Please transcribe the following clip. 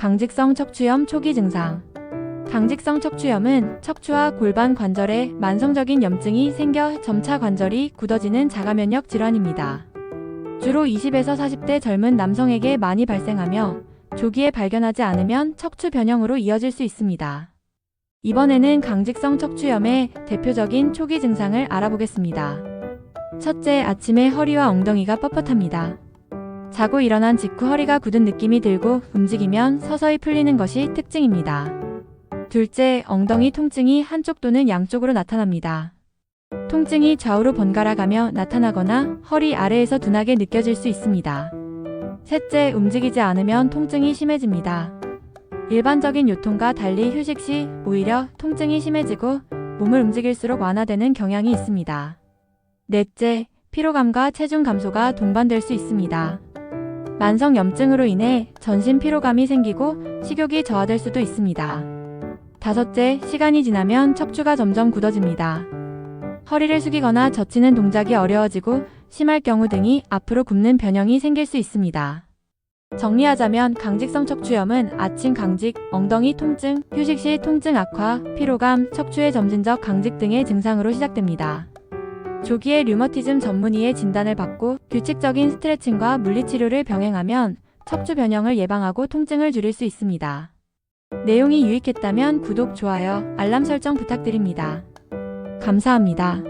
강직성 척추염 초기 증상. 강직성 척추염은 척추와 골반 관절에 만성적인 염증이 생겨 점차 관절이 굳어지는 자가면역 질환입니다. 주로 20에서 40대 젊은 남성에게 많이 발생하며 조기에 발견하지 않으면 척추 변형으로 이어질 수 있습니다. 이번에는 강직성 척추염의 대표적인 초기 증상을 알아보겠습니다. 첫째, 아침에 허리와 엉덩이가 뻣뻣합니다. 자고 일어난 직후 허리가 굳은 느낌이 들고 움직이면 서서히 풀리는 것이 특징입니다. 둘째, 엉덩이 통증이 한쪽 또는 양쪽으로 나타납니다. 통증이 좌우로 번갈아 가며 나타나거나 허리 아래에서 둔하게 느껴질 수 있습니다. 셋째, 움직이지 않으면 통증이 심해집니다. 일반적인 요통과 달리 휴식 시 오히려 통증이 심해지고 몸을 움직일수록 완화되는 경향이 있습니다. 넷째, 피로감과 체중 감소가 동반될 수 있습니다. 만성 염증으로 인해 전신 피로감이 생기고 식욕이 저하될 수도 있습니다. 다섯째, 시간이 지나면 척추가 점점 굳어집니다. 허리를 숙이거나 젖히는 동작이 어려워지고 심할 경우 등이 앞으로 굽는 변형이 생길 수 있습니다. 정리하자면 강직성 척추염은 아침 강직, 엉덩이 통증, 휴식 시 통증 악화, 피로감, 척추의 점진적 강직 등의 증상으로 시작됩니다. 조기에 류머티즘 전문의의 진단을 받고 규칙적인 스트레칭과 물리치료를 병행하면 척추 변형을 예방하고 통증을 줄일 수 있습니다. 내용이 유익했다면 구독, 좋아요, 알람 설정 부탁드립니다. 감사합니다.